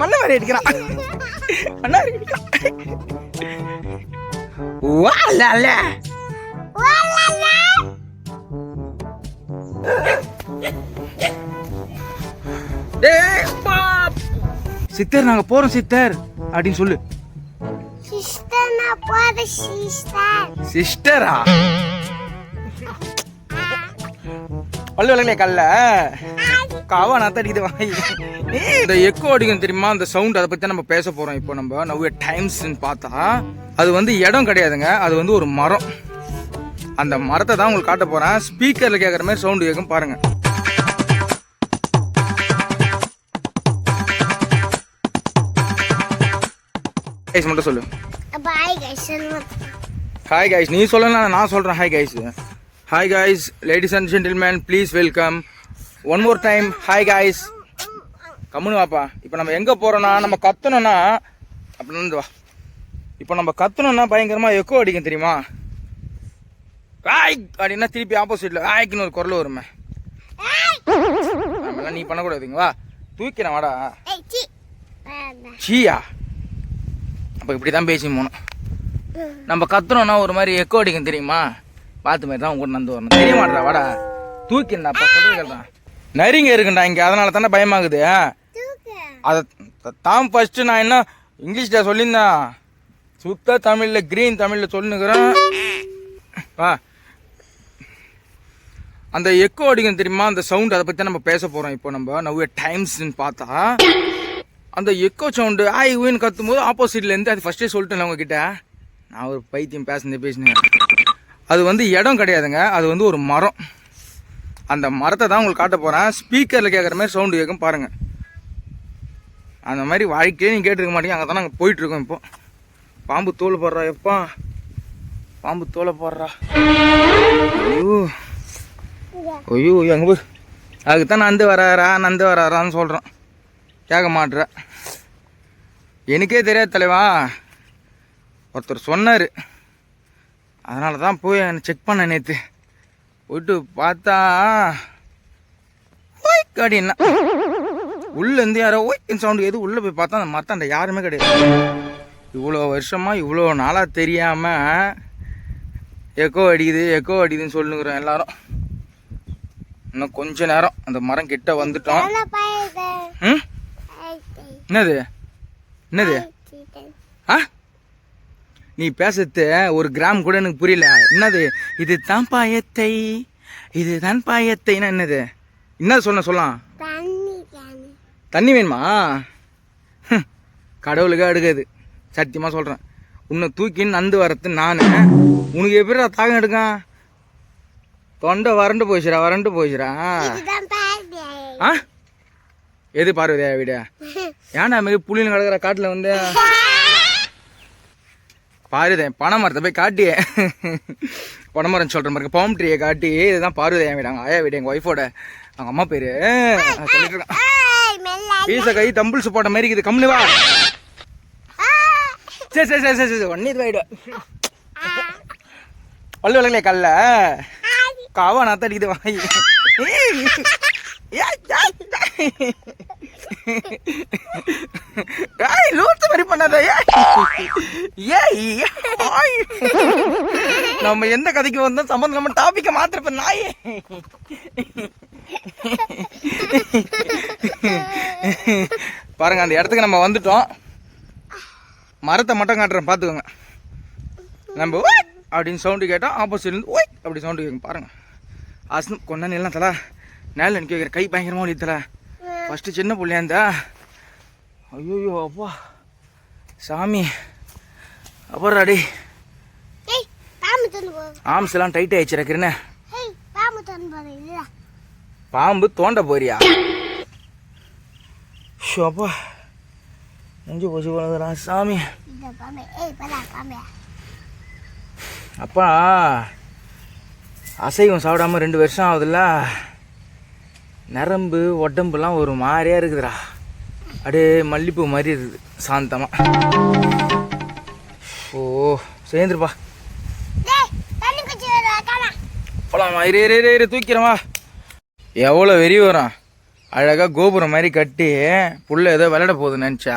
மண்ண மாதிரி அடிக்கிறான். மண்ண மாதிரி அடிக்கிறான். சித்தர் நாங்க போறோம் சித்தர். அப்படின்னு சொல்லு. சிஸ்டரா பல்லு விளங்கலையா கல்ல. காவா நான் தடிக்குது வாய் இந்த எக்கோ அடிக்கும் தெரியுமா? அந்த சவுண்ட் அதை பத்தி நம்ம பேச போறோம் இப்போ நம்ம. நவ்ய டைம்ஸ் பார்த்தா அது வந்து இடம் கிடையாதுங்க. அது வந்து ஒரு மரம். அந்த மரத்தை தான் உங்களுக்கு காட்ட போறேன். ஸ்பீக்கர்ல கேட்குற மாதிரி சவுண்ட் கேட்கும் பாருங்க. கைஸ் மட்டும் சொல்லு. பாய் கைஸ் ஹாய் கைஸ் நீ சொல்லலாம் நான் சொல்கிறேன் hi guys hi guys ladies and gentleman please welcome one more time hi guys கம்முனு வாப்பா. இப்போ நம்ம எங்கே போகிறோன்னா நம்ம கத்தணும்னா அப்படின்னு வா. இப்போ நம்ம கத்தணும்னா பயங்கரமாக எக்கோ அடிக்கும் தெரியுமா? ஹாய் அப்படின்னா திருப்பி ஆப்போசிட்டில் ஹாய்க்குன்னு ஒரு குரல் வருமே. அதெல்லாம் நீ பண்ணக்கூடாதுங்க. வா. தூக்கிறேன் வாடா. சீயா? அப்போ இப்படி தான் பேசி போகணும் நம்ம கத்துறோம்னா ஒரு மாதிரி எக்கோ அடிக்கும் தெரியுமா? பார்த்து மாதிரி தான் உங்க கூட நந்து வரணும். தெரிய மாட்டா வாடா. தூக்கிண்டா சொல்றது கேள்றான் நரிங்க இருக்குண்டா இங்கே அதனால தானே பயமாகுது அதை தான் ஃபஸ்ட்டு நான் என்ன இங்கிலீஷில் சொல்லியிருந்தேன் சுத்த தமிழில் க்ரீன் தமிழில் சொல்லுங்கிறேன் வா. அந்த எக்கோ அடிக்கும் தெரியுமா? அந்த சவுண்ட் அதை பற்றி நம்ம பேச போகிறோம் இப்போ நம்ம. நவ்ய டைம்ஸ்ன்னு பார்த்தா அந்த எக்கோ சவுண்டு ஆய் ஊன்னு கத்தும் போது ஆப்போசிட்லேருந்து அது ஃபஸ்ட்டே சொல்லிட்டேன் உங்ககிட்ட. நான் ஒரு பைத்தியம் பேசுனே பேசினேன். அது வந்து இடம் கிடையாதுங்க. அது வந்து ஒரு மரம். அந்த மரத்தை தான் உங்களுக்கு காட்ட போகிறேன் ஸ்பீக்கரில் கேட்குற மாதிரி சவுண்டு கேட்கும் பாருங்கள் அந்த மாதிரி வாழ்க்கையே நீ கேட்டிருக்க மாட்டீங்க. அங்கே தான் நாங்கள் போயிட்டுருக்கோம் இப்போ. பாம்பு தோல் போடுறா எப்பா? பாம்பு தோலை போடுறா. ஐயோ. ஐயோ எங்கே போய்? அதுக்கு தான் நந்து வராரா நந்து வராரான்னு சொல்கிறோம் கேட்க மாட்ற. எனக்கே தெரியாது தலைவா. ஒருத்தர் சொன்னார். அதனால தான் போய் செக் பண்ணேன் நேற்று போயிட்டு பார்த்தா ஒய்க் அப்படின்னா உள்ள இருந்து யாரோ ஒய்க்கு சவுண்டு எது உள்ளே போய் பார்த்தா அந்த மரத்தாண்ட யாருமே கிடையாது. இவ்வளோ வருஷமா இவ்வளோ நாளாக தெரியாமல் எக்கோ அடிக்குது எக்கோ அடிக்குதுன்னு சொல்லுங்கிறோம் எல்லாரும். இன்னும் கொஞ்ச நேரம் அந்த மரம் கிட்ட வந்துட்டோம். என்னது? என்னது? ஆ? நீ பேசுறது ஒரு கிராம் கூட எனக்கு புரியல. என்னது? இது தான் பாயத்தை. இது தான் பாயத்தைன்னா என்னது? என்ன சொன்ன சொல்லலாம். தண்ணி வேணுமா? ஹம், கடவுளுக்கே அடுக்காது. சத்தியமாக சொல்கிறேன் உன்னை தூக்கின்னு நந்து வரது நான். உனக்கு எப்படி தாகம் எடுக்கான் தொண்டை வறண்டு போச்சுடா வறண்டு பாயுது ஆ? எது பார்வதியா வீடு? ஏன்டா மாரி புள்ளின்னு கிடக்குற காட்டில் வந்து? பாருதேன் பனை மரத்தை போய் காட்டியே. பனை மரம் சொல்கிற மாதிரி பாம் ட்ரீயை காட்டி இதுதான் பார்வதியா வீடு ஆயா வீடு எங்கள் ஒய்ஃபோட அவங்க அம்மா பேர் சொல்லிட்டு இருக்கான் பீச கை தம்பிள்ஸ் போட்ட மாதிரி இருக்குது. கம்முனு வா. சரி சரி சரி சரி சரி. ஒன்னே இது ஆகிடும் பல்லு விளங்கலையா கல்ல? காவா நான் தடிக்குது வாய் ஏய். ஏய், மாதிரி பண்ணாத ஏய். ஏய், நம்ம எந்த கதைக்கு வந்தோம் சம்பந்தம் நம்ம டாபிக்க மாத்திரப்ப நாயே. பாருங்க அந்த இடத்துக்கு நம்ம வந்துட்டோம். மரத்தை மட்டும் காட்டுறேன் பார்த்துக்கோங்க. நம்ம ஓய் அப்படின்னு சவுண்டு கேட்டால் ஆப்போசிட்லேருந்து ஓய் அப்படி சவுண்டு கேட்கும். பாருங்க. அசனு கொண்டா நிலம் தலா. நேரில் எனக்கு கேட்குற கை பயங்கரமாக ஒலி தலா. ஃபஸ்ட்டு சின்ன பிள்ளையா இருந்தா? ஐயோ அப்பா. சாமி. அப்புறம் அடி ஆம்ஸ் எல்லாம் டைட் ஆயிடுச்சு இருக்கிறேன்னு பாம்பு தோண்ட போறியா? ஷோ அப்பா. நெஞ்சு போச்சு போனதுடா சாமி. அப்பா அசைவம் சாப்பிடாம ரெண்டு வருஷம் ஆகுதுல்ல? நரம்பு உடம்புலாம் ஒரு மாதிரியா இருக்குதுடா. அப்படியே மல்லிப்பூ மாதிரி இருக்குது சாந்தமா. ஓ சேர்ந்துருப்பா. போலாமா? இரு இரு இரு தூக்கிறமா எவ்வளோ வெறி வரும். அழகாக கோபுரம் மாதிரி கட்டி புள்ள ஏதோ விளையாட போகுதுன்னு நினச்சா.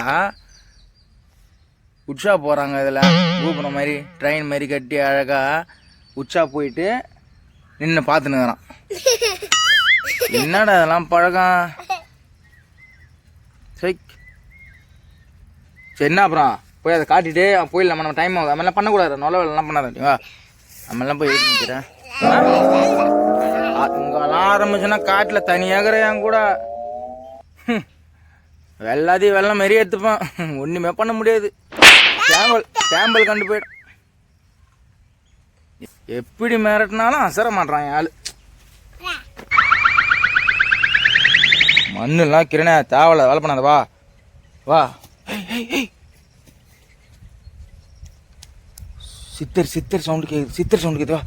உச்சா போகிறாங்க இதில். கோபுரம் மாதிரி ட்ரெயின் மாதிரி கட்டி அழகாக உச்சா போயிட்டு நின்று பார்த்துனுக்குறான் என்னடா அதெல்லாம் பழக்கம்? சரி. சரி என்ன அப்புறம்? போய் அதை காட்டிட்டு போயிடலாம் நம்ம டைம் ஆகுது. நம்மளாம் பண்ணக்கூடாது. நல்ல வேலைலாம் பண்ணாத வா நம்மளாம் போய் எடுத்து நிற்கிறேன் இங்கெல்லாம் ஆரம்பிச்சுன்னா காட்டில் தனியாகிற என் கூட. ஹம். வெள்ளம் மாரி எடுத்துப்பான். ஒன்றுமே பண்ண முடியாது. கேம்பல் கேம்பல் கண்டு போயிடும். எப்படி மிரட்டினாலும் அசர மாட்டான் ஆள். மண்ணுலாம் கிரண தேவையில்ல வேலை பண்ணாத வா. வா. சித்தர் சித்தர் சவுண்டு கேக்குது சித்தர் சவுண்டு கேக்குது வா.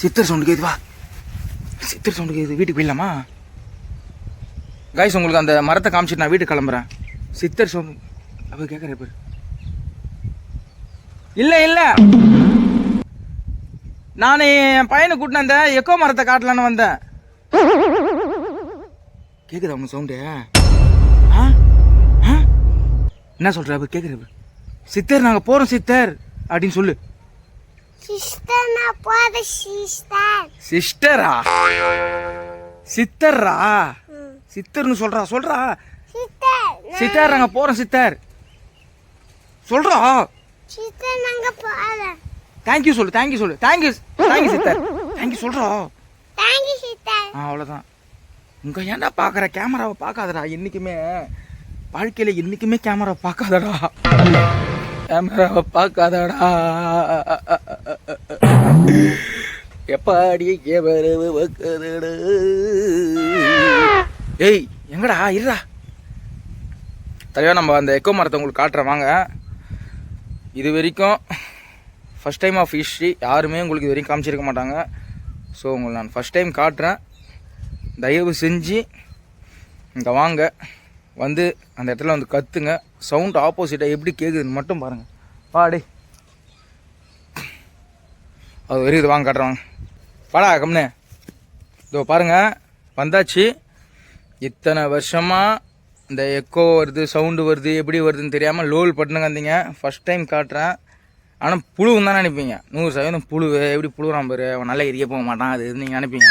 சித்தர் சவுண்டு கேக்குது வா. சித்தர் சவுண்டு கேக்குது வீட்டுக்கு போயிடலாமா? கைஸ் உங்களுக்கு அந்த மரத்தை காமிச்சிட்டு நான் வீட்டுக்கு கிளம்புறேன். சித்தர் சவுண்டு அப்போ கேட்குறேன் இப்போ. இல்லை இல்லை. நான் என் பையனை கூட்டின அந்த எக்கோ மரத்தை காட்டலான்னு வந்தேன். கேக்குதா உங்க சவுண்டு ஆ? ஆ? என்ன சொல்ற அப்ப கேக்குற சித்தர் நாங்க போறோம் சித்தர். அப்படின்னு சொல்லு. சிஸ்டர் நான் போத சிஸ்டர். சிஸ்டரா? சித்தர்ரா? சித்தர்னு சொல்றா சொல்றா. சிஸ்டர் சித்தர் நாங்க போறோம் சித்தர். சொல்றா. சிஸ்டர் நாங்க போறோம். தேங்க்யூ சொல்லு தேங்க்யூ சொல்லு. தேங்க்யூ தேங்க்யூ சித்தர் தேங்க்யூ சொல்றா. தேங்க்யூ சிஸ்டர் ஆ அவ்வளோதான் உங்க ஏன்டா பார்க்குற கேமராவை பார்க்காதடா என்றைக்குமே வாழ்க்கையில் என்றைக்குமே கேமராவை பார்க்காதடா. கேமராவை பார்க்காதடா. எப்பாடி கேமராவை பார்க்காதடா ஏய் எங்கடா? இருடா. தலைவா நம்ம அந்த எக்கோ மரத்தை உங்களுக்கு காட்டுறேன் வாங்க. இது வரைக்கும் ஃபஸ்ட் டைம் ஆஃப் ஹிஸ்ட்ரி யாருமே உங்களுக்கு இது வரைக்கும் காமிச்சிருக்க மாட்டாங்க. ஸோ உங்களுக்கு நான் ஃபஸ்ட் டைம் காட்டுறேன். தயவு செஞ்சு இங்கே வாங்க. வந்து அந்த இடத்துல வந்து கத்துங்க. சவுண்ட் ஆப்போசிட்டாக எப்படி கேட்குதுன்னு மட்டும் பாருங்கள் பாடி அது வரைக்கும் வாங்க காட்டுறாங்க வாடா கம்னு இதோ பாருங்கள் வந்தாச்சு. இத்தனை வருஷமாக இந்த எக்கோ வருது சவுண்டு வருது எப்படி வருதுன்னு தெரியாமல் லோல் பட்டுனுங்க வந்தீங்க. ஃபஸ்ட் டைம் காட்டுறேன். ஆனால் புழுவும் தான் நினைப்பீங்க. நூறு சதவீதம் புழு எப்படி புழுறான் பாரு. அவன் நல்லா எரிய போக மாட்டான் அது நீங்கள் நினைப்பீங்க.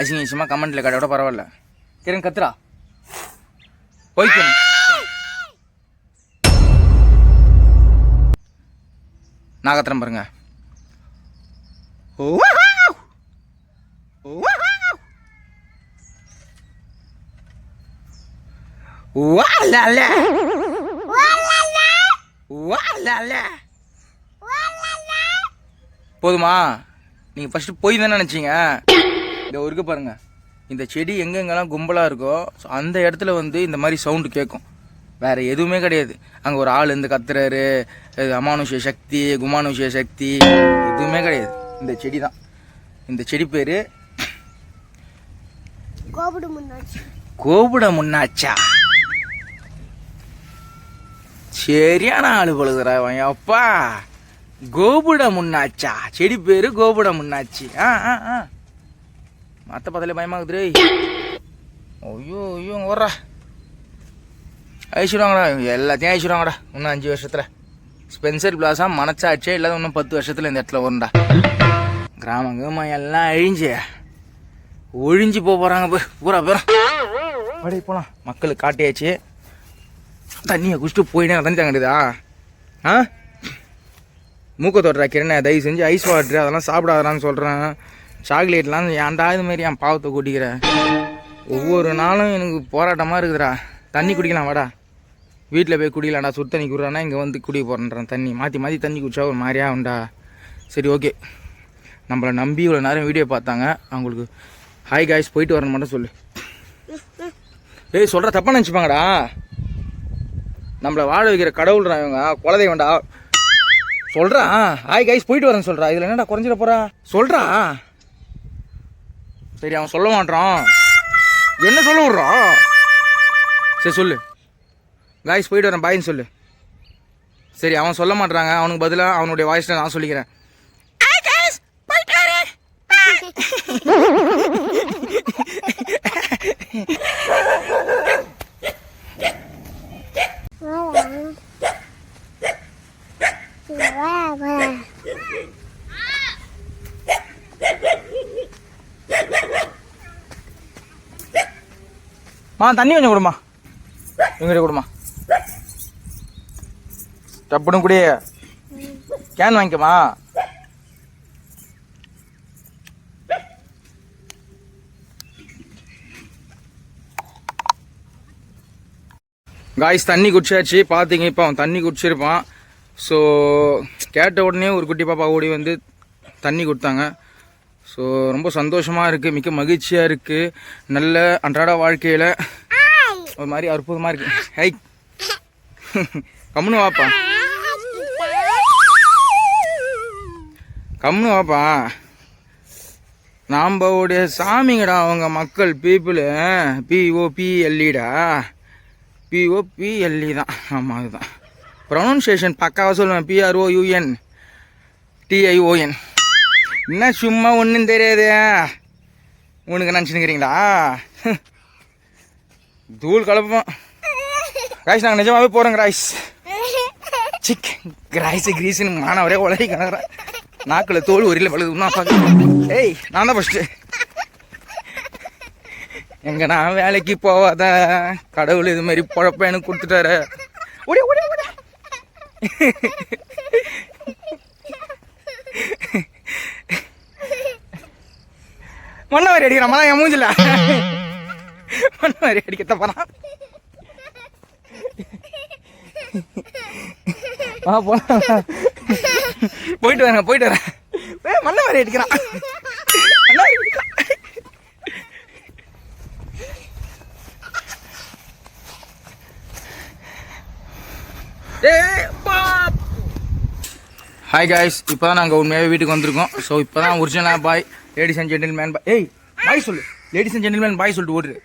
அசிங்க அசிங்கமாக கமெண்ட்டில் காட்ட விட பரவாயில்ல. கிரண் கத்துறா போய்க்கு நான் கத்துறேன் பாருங்க! Walala! Walala! போதுமா? நீங்கள் ஃபஸ்ட்டு போய் தானே நினச்சிங்க? இந்த ஒரு இருக்கு பாருங்க. இந்த செடி எங்கெங்கெல்லாம் கும்பலாக இருக்கோ அந்த இடத்துல வந்து இந்த மாதிரி சவுண்டு கேட்கும் வேற எதுவுமே கிடையாது. அங்கே ஒரு ஆள் இருந்து கத்துறாரு. இது அமானுஷ்ய சக்தி குமானுஷ்ய சக்தி எதுவுமே கிடையாது. இந்த செடி தான் இந்த செடி பேர் கோபுடு முன்னாச்சா சரியான ஆளு பழுதுறா அவன் அப்பா கோபுட முன்னாச்சா செடி பேரு கோபுட முன்னாச்சி ஆ ஆ ஆ. மற்ற பத்தில பயமாகுது ஐயோ ஐயோ இங்க வர்றா அழிச்சிடுவாங்கடா எல்லாத்தையும் அழிச்சுடுவாங்கடா இன்னும் அஞ்சு வருஷத்தில் ஸ்பென்சர் பிளாஸா மனச்சாட்சியே இல்லாத இன்னும் பத்து வருஷத்தில் இந்த இடத்துல வரும்டா கிராமம் கிராமம் எல்லாம் அழிஞ்சு ஒழிஞ்சு போக போகிறாங்க போய் பூரா பேரும் அப்படியே போகலாம் மக்களுக்கு காட்டியாச்சு தண்ணியை குடிச்சிட்டு போயினே தண்ணி தாங்கடுதா ஆ மூக்க தொடுறா கிரணை தயவு செஞ்சு ஐஸ் வாட்டர் அதெல்லாம் சாப்பிடாதான்னு சொல்கிறேன் சாக்லேட்லாம் ஏன்டா இது மாதிரி என் பாவத்தை கூட்டிக்கிற? ஒவ்வொரு நாளும் எனக்கு போராட்டமாக இருக்குதுடா. தண்ணி குடிக்கலாம் வாடா. வீட்டில் போய் குடிக்கலாம்டா. சுடு தண்ணி குடுறானா இங்கே வந்து குடி போகிறேன்றேன் தண்ணி. மாற்றி மாற்றி தண்ணி குடிச்சா ஒரு மாதிரியா உண்டா? சரி ஓகே. நம்மளை நம்பி இவ்வளோ நேரம் வீடியோ பார்த்தாங்க. அவங்களுக்கு ஹாய் காய்ஸ் போயிட்டு வரணும் மட்டும் சொல்லு. ஏய் சொல்கிற தப்பாக நினச்சிப்பாங்கடா. நம்மளை வாழ வைக்கிற கடவுள்றா இவங்க. குலதெய்வம்டா. சொல்கிறான் ஹாய் கைஸ் போயிட்டு வரேன்னு சொல்கிறா இதில் என்னடா குறைஞ்சிட போகிறா சொல்கிறா சரி அவன் சொல்ல மாட்டான் என்ன சொல்ல விட்றான் சரி சொல்லு. காய்ஸ் போயிட்டு வரேன். பாயின்னு சொல்லு. சரி அவன் சொல்ல மாட்டாங்க அவனுக்கு பதிலாக அவனுடைய வாய்ஸில் நான் சொல்லிக்கிறேன். Hi guys, போயிட்டு வரேன் வாடா. சரி, வா, வா. மா தண்ணி கொஞ்சம் கொடுமா இவங்கிட்ட கொடுமா டப்புனு குடி. கேன் வாங்கிக்கமா காய்ஸ் தண்ணி குடிச்சாச்சு. பார்த்தீங்க இப்போ அவன் தண்ணி குடிச்சிருப்பான். ஸோ கேட்ட உடனே ஒரு குட்டி பாப்பா ஓடி வந்து தண்ணி கொடுத்தாங்க. ஸோ ரொம்ப சந்தோஷமாக இருக்குது மிக்க மகிழ்ச்சியாக இருக்குது நல்ல அன்றாட வாழ்க்கையில் ஒரு மாதிரி அற்புதமாக இருக்கு. ஹை. கம்முன்னு வாப்பா. கம்முன்னு வாப்பா. நாம்போடைய சாமிங்கடா அவங்க மக்கள் பீப்புளு. பிஓபிஎல்இடா பிஓபிஎல்இ தான். ஆமாம் அதுதான். ப்ரொனன்சியேஷன் பக்காவாக சொல்லுவேன். பிஆர்ஓ யூஎன் டிஐஓஎன் என்ன சும்மா ஒன்றும் தெரியாது? உனக்கு நினச்சினுக்கிறீங்களா? தூள் கலப்போம். ராய்ஸ் நாங்கள் நிஜமாவே போகிறோங்க ராய்ஸ் சிக் கிராய்ஸ் கிரீஸ்னு மானவரே உலகி கிடக்குறேன். நாக்கில் தோல் ஒரு இல்லை பழுது பார்க்க. ஏய் நான் தான் ஃபஸ்ட்டு எங்க நான் வேலைக்கு போவாத? கடவுள் இது மாதிரி பொழப்ப எனக்கு கொடுத்துட்டாரு. மண்ணை ஓடி ஓடி மண்ணவாரி அடிக்கிறான். மண்ணா என் மூஞ்சில. மண்ணவாரி அடிக்கத்த போறான். ஆ போனா போயிட்டு வரேன் போயிட்டு வரேன். ஏ மண்ணவாரி அடிக்கிறான். மண்ணவாரி பா. ஹாய் காய்ஸ் இப்போ தான் நாங்கள் உண்மையாகவே வீட்டுக்கு வந்திருக்கோம். ஸோ இப்போ தான் ஒரிஜினலாக bye ladies and gentleman bye ஏய் பாய் சொல்லு. லேடிஸ் அண்ட் ஜென்டில்மேன் பாய் சொல்லிட்டு ஓடுது